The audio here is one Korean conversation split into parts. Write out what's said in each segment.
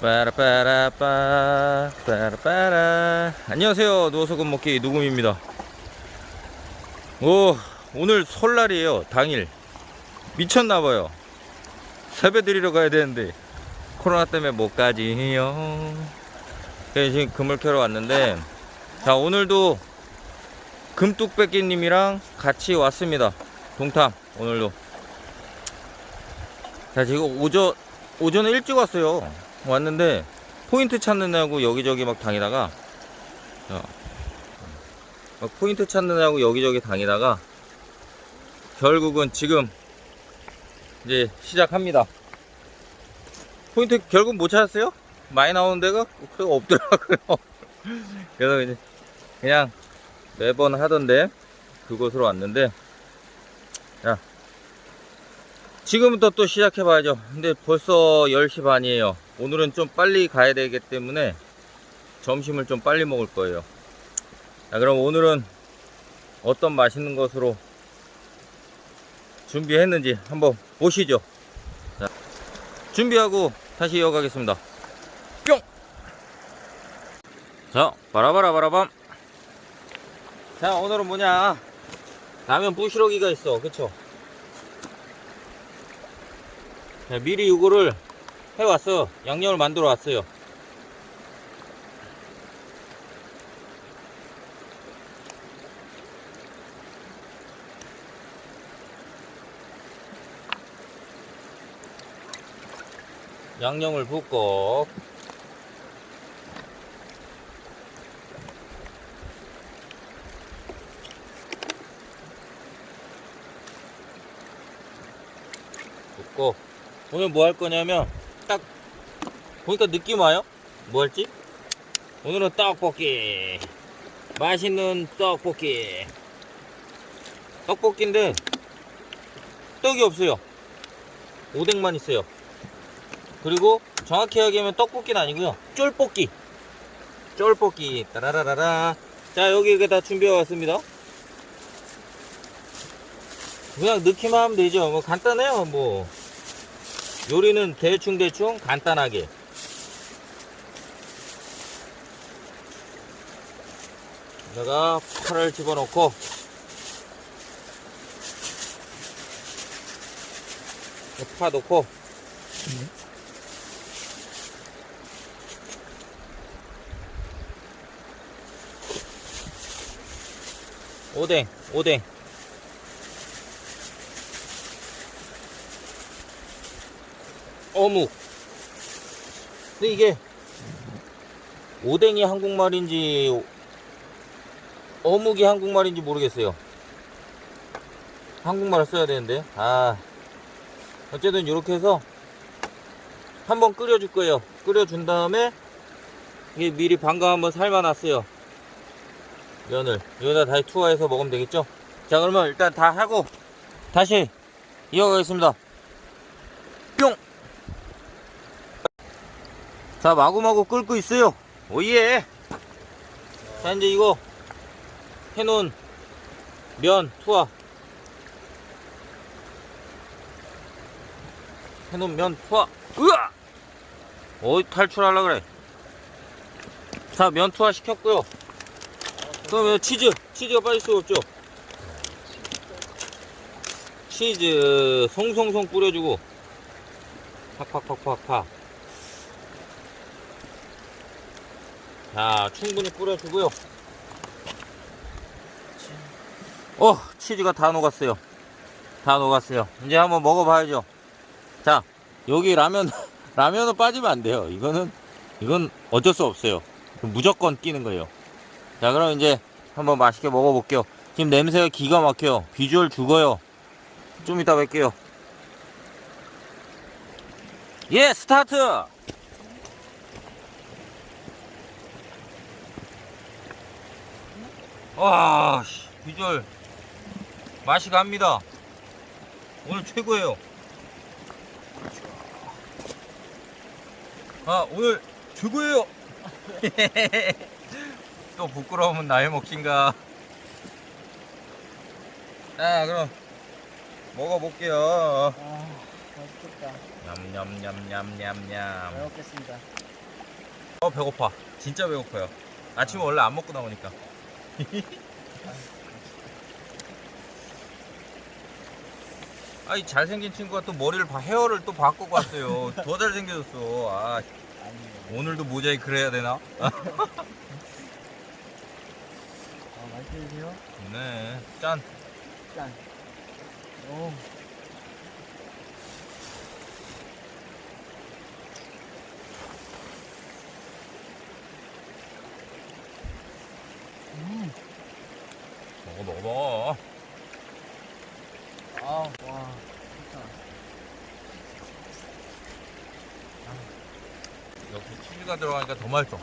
빠라빠라빠 빠라빠라. 안녕하세요. 누워서 굿먹기 누금입니다. 오 오늘 설날이에요. 당일. 미쳤나봐요. 세배 드리러 가야 되는데 코로나 때문에 못 가지요 지금 금을 캐러 왔는데 자 오늘도 금뚝배기님이랑 같이 왔습니다. 동탐 오늘도. 자 지금 오전 오전에 일찍 왔어요 왔는데 포인트 찾느냐고 여기저기 막 다니다가 자, 막 포인트 찾느냐고 여기저기 다니다가 결국은 지금 이제 시작합니다 포인트 결국 못 찾았어요? 많이 나오는 데가 없더라고요 그래서 이제 그냥 매번 하던데 그곳으로 왔는데 자 지금부터 또 시작해 봐야죠. 근데 벌써 10시 반이에요. 오늘은 좀 빨리 가야 되기 때문에 점심을 좀 빨리 먹을 거예요. 자 그럼 오늘은 어떤 맛있는 것으로 준비했는지 한번 보시죠. 자, 준비하고 다시 이어가겠습니다. 뿅! 자 바라바라바라밤. 자 오늘은 뭐냐? 라면 부시러기가 있어. 그쵸 자, 미리 이거를 해왔어. 양념을 만들어 왔어요. 양념을 붓고 붓고 오늘 뭐 할 거냐면 딱 보니까 느낌 와요? 뭐 할지? 오늘은 떡볶이. 맛있는 떡볶이. 떡볶이인데 떡이 없어요. 오뎅만 있어요. 그리고 정확히 하기하면 떡볶이는 아니고요. 쫄볶이. 쫄볶이. 따라라라라. 자 여기 이게 다 준비해 왔습니다. 그냥 넣기만 하면 되죠. 뭐 간단해요 뭐 요리는 대충대충 간단하게. 내가 팔을 집어넣고. 파 넣고. 오뎅 오뎅 어묵. 근데 이게 오뎅이 한국말인지 어묵이 한국말인지 모르겠어요. 한국말을 써야 되는데. 아 어쨌든 이렇게 해서 한번 끓여줄 거예요. 끓여준 다음에 이게 미리 방금 한번 삶아놨어요. 면을. 여기다 다시 투하해서 먹으면 되겠죠? 자 그러면 일단 다 하고 다시 이어가겠습니다 자 마구마구 끓고 있어요. 오예 자 이제 이거 해놓은 면 투하. 해놓은 면 투하. 으아! 어이 탈출하려 그래. 자 면 투하 시켰고요. 그러면 치즈 치즈가 빠질 수가 없죠. 치즈 송송송 뿌려주고. 팍팍팍팍팍 자 충분히 뿌려주고요. 어 치즈가 다 녹았어요. 다 녹았어요. 이제 한번 먹어봐야죠. 자 여기 라면 라면은 빠지면 안 돼요. 이거는 이건 어쩔 수 없어요. 무조건 끼는 거예요. 자 그럼 이제 한번 맛있게 먹어볼게요. 지금 냄새가 기가 막혀요. 비주얼 죽어요. 좀 이따 뵐게요. 예 스타트 와 씨, 비주얼 맛이 갑니다 오늘 최고예요 아 오늘 최고예요 또 부끄러우면 나의 몫인가 자 그럼 먹어볼게요 맛있겠다. 냠냠냠냠냠냠. 잘 먹겠습니다. 어 배고파. 진짜 배고파요. 아침에 원래 안 먹고 나오니까. 아이 잘생긴 친구가 또 머리를 바, 헤어를 또 바꾸고 왔어요. 더 잘생겨졌어. 아 아니에요. 오늘도 모자이크를 해야 되나? 아, 맛있게 드세요. 네. 짠. 짠. 오. 음. 먹어 먹어. 아, 와. 좋다. 역시 치즈가 들어가니까 더 맛있어.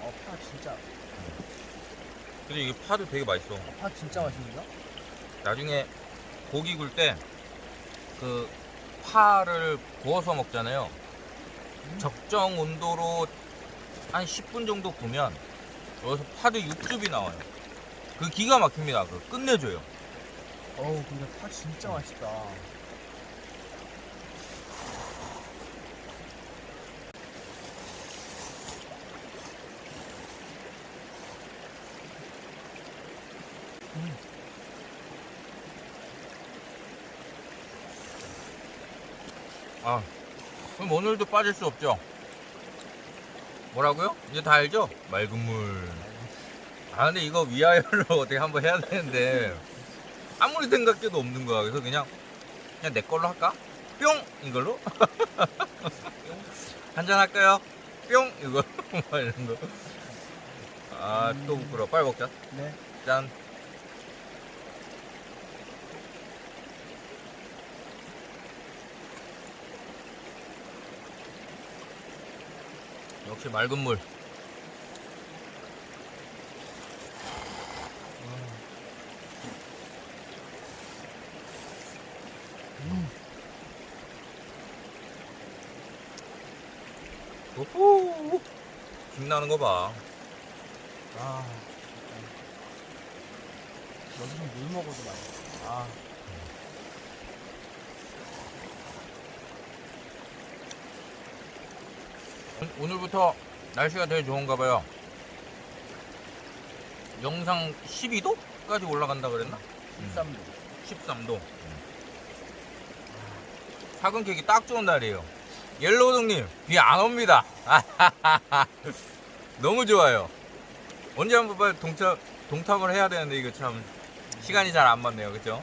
어, 파 진짜. 근데 이게 파도 되게 맛있어. 파 진짜 맛있는데? 나중에 고기 굴 때 그 파를 구워서 먹잖아요. 적정 온도로 한 10분 정도 구면 여기서 파도 육즙이 나와요. 그 기가 막힙니다. 그 끝내줘요. 어우, 근데 파 진짜 맛있다. 아, 그럼 오늘도 빠질 수 없죠. 뭐라고요? 이제 다 알죠? 맑은 물. 아, 근데 이거 위하여를 어떻게 한번 해야 되는데 아무리 생각해도 없는 거야. 그래서 그냥 그냥 내 걸로 할까? 뿅 이걸로 한잔 할까요? 뿅 이거 막 이런 거. 아, 또 부끄러. 워 빨리 먹자. 네. 짠. 역시 맑은 물. 오호! 김나는 거 봐. 아. 여기서 물 먹어도 맛있어. 아. 오늘부터 날씨가 되게 좋은가 봐요. 영상 12도까지 올라간다 그랬나? 13도. 13도. 사근 캐기 딱 좋은 날이에요. 옐로우동님, 비 안 옵니다. 너무 좋아요. 언제 한번 빨리 동탑, 동탑을 해야 되는데 이거 참 시간이 잘 안 맞네요. 그죠?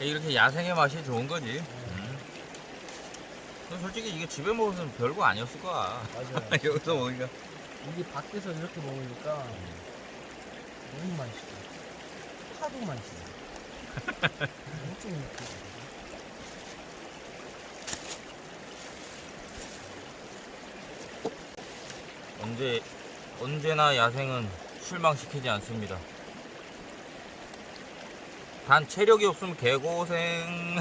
이렇게 야생의 맛이 좋은 거지. 음. 근데 솔직히 이게 집에 먹으면 별거 아니었을 거야. 맞아요. 여기서 먹으니까. 이게 밖에서 이렇게 먹으니까 너무 씻어. 하도 씻어. 엄청 이렇게. 언제 언제나 야생은 실망시키지 않습니다. 단 체력이 없으면 개고생.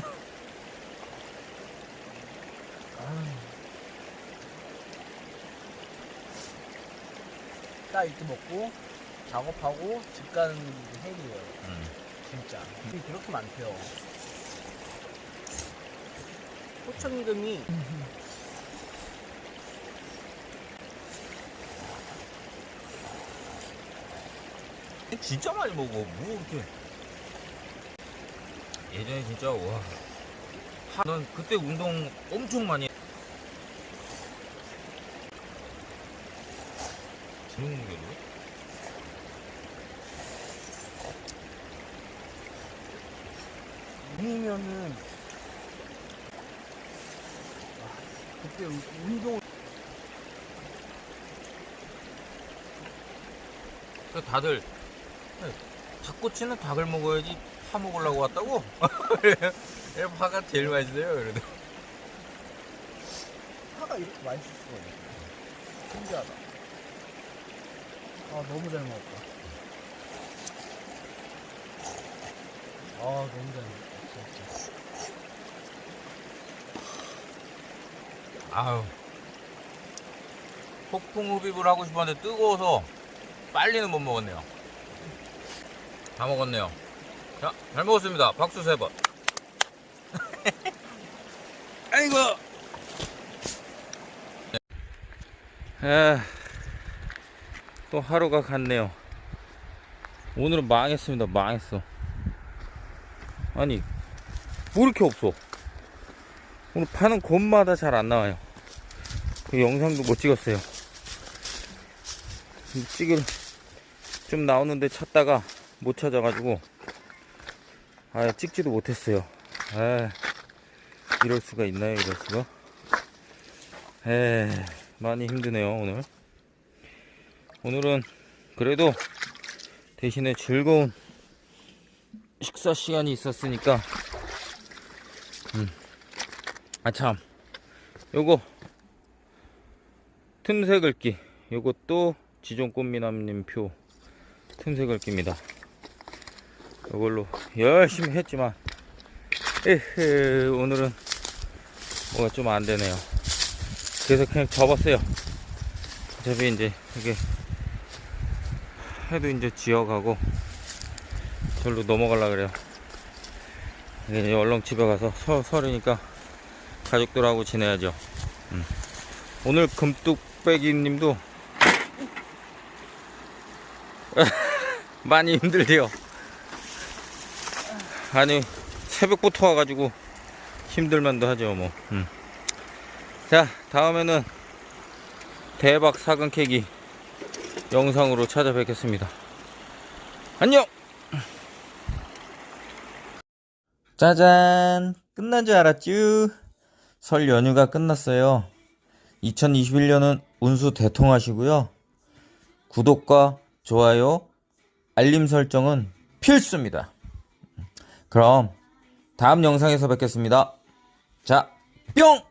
딱 이렇게 먹고 작업하고 집 가는 게 헬이에요. 음. 진짜. 이게 그렇게 많대요. 포천금이 진짜 많이 먹어. 뭐 이렇게. 예전에 진짜 와. 하- 난 그때 운동 엄청 많이. 무게로? 아니면은 와, 그때 운- 운동 그 다들 닭꼬치는 닭을 먹어야지 파 먹으려고 왔다고? 얘 파가 제일 맛있어요. 그래도. 파가 이렇게 맛있을 수가 있어. 신기하다. 아 너무 잘 먹었다. 아 너무 잘 먹었다. 진짜. 아유. 폭풍 흡입을 하고 싶었는데 뜨거워서 빨리는 못 먹었네요. 다 먹었네요. 자, 잘 먹었습니다. 박수 세 번. 아이고. 에, 또 하루가 갔네요. 오늘은 망했습니다. 망했어. 아니, 뭐 이렇게 없어? 오늘 파는 곳마다 잘 안 나와요. 그 영상도 못 찍었어요. 찍을 좀 나오는데 찾다가 못 찾아가지고 아 찍지도 못했어요. 아 이럴 수가 있나요? 이럴 수가? 에 많이 힘드네요 오늘. 오늘은 그래도 대신에 즐거운 식사 시간이 있었으니까 음. 아참 요거 틈새 긁기 요것도 지존 꽃미남님 표 틈새 긁기입니다 요걸로 열심히 했지만 에헤 오늘은 뭐가 좀 안 되네요 그래서 그냥 접었어요 어차피 이제 이게 해도 이제 지어가고 절로 넘어가려 그래요 이제 얼렁 집에 가서 설, 설이니까 가족들하고 지내야죠 음. 오늘 금뚝배기 님도 많이 힘들대요. 아니, 새벽부터 와가지고 힘들만도 하죠, 뭐. 음. 자, 다음에는 대박 사근 캐기 영상으로 찾아뵙겠습니다. 안녕! 짜잔! 끝난 줄 알았쥬? 설 연휴가 끝났어요. 2021년은 운수 대통하시고요. 구독과 좋아요, 알림 설정은 필수입니다. 그럼 다음 영상에서 뵙겠습니다. 자, 뿅!